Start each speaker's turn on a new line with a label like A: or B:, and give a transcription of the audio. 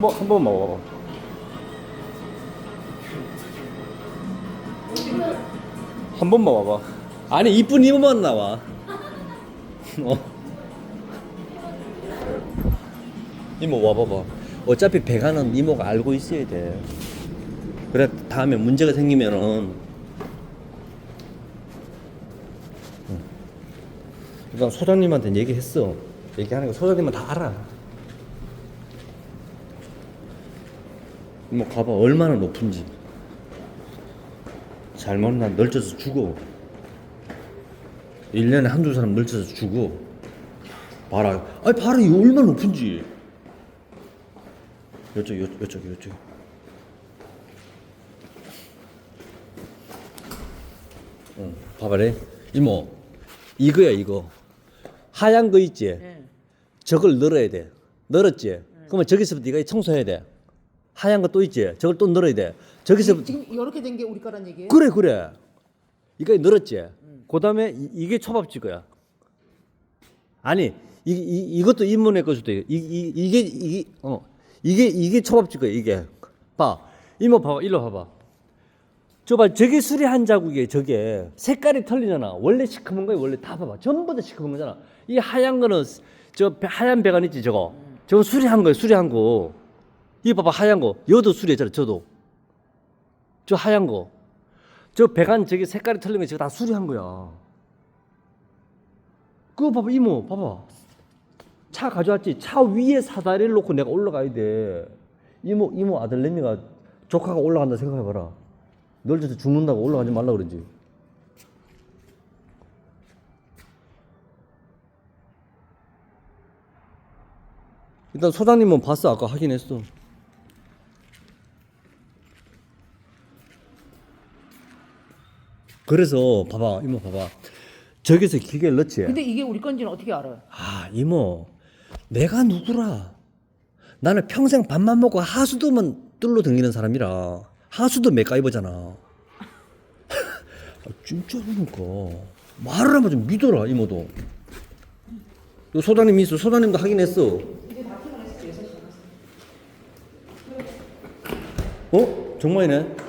A: 뭐, 한 번 먹어봐. 한 번 먹어봐. 아니, 이쁜 이모만 나와. 어. 이모 와봐봐. 어차피 배가는 이모가 알고 있어야 돼. 그래, 다음에 문제가 생기면은. 응. 일단 소장님한테 얘기했어. 얘기하는 거 소장님은 다 알아. 뭐 가봐. 얼마나 높은지. 잘못은 난 널쳐서 죽어 1년에 한두 사람 널쳐서 죽어 봐라. 아니 봐라 이거 얼마나 높은지. 요쪽 요, 요쪽 요쪽. 응 봐봐래. 이모 이거야 이거. 하얀 거 있지?
B: 예.
A: 저걸 늘어야 돼. 늘었지? 그러면 저기서부터 네가 청소해야 돼 하얀 거 또 있지? 저걸 또 늘어야 돼. 저기서
B: 지금 이렇게 된 게 우리 거란 얘기예요?
A: 그래 그래. 이거 늘었지? 그 다음에 이게 초밥집 거야. 아니 이, 이, 이것도 인문의 걸 수도 있고 이, 이, 이게 이게 어. 이게 이게 초밥집 거야 이게. 봐. 이모 봐봐 일로 봐봐. 저봐 저게 수리 한 자국이에요 저게. 색깔이 틀리잖아. 원래 시커먼 거야 원래 다 봐봐. 전부 다 시커먼 거잖아. 이 하얀 거는 저 배- 하얀 배관 있지 저거? 저거 수리한 거예요 수리한 거 이거 봐봐 하얀 거 여도 수리했잖아 저도 저 하얀 거. 저 배관 저기 색깔이 틀린 거 저거 다 수리한 거야. 그거 봐봐 이모 봐봐. 차 가져왔지. 차 위에 사다리를 놓고 내가 올라가야 돼. 이모 이모 아들 내미가 조카가 올라간다 생각해봐라. 널 저서 죽는다고 올라가지 말라 그러지. 일단 소장님은 봤어 아까 확인했어. 그래서 봐봐 이모 봐봐. 저기서 기계를 넣지?
B: 근데 이게 우리 건지는 어떻게 알아요?
A: 아 이모 내가 누구라? 나는 평생 밥만 먹고 하수도만 뚫러 다니는 사람이라. 하수도 맥가이버잖아. 아, 진짜라니까. 말을 하면 좀 믿어라 이모도. 요 소장님 있어? 소장님도 확인했어. 어? 정말이네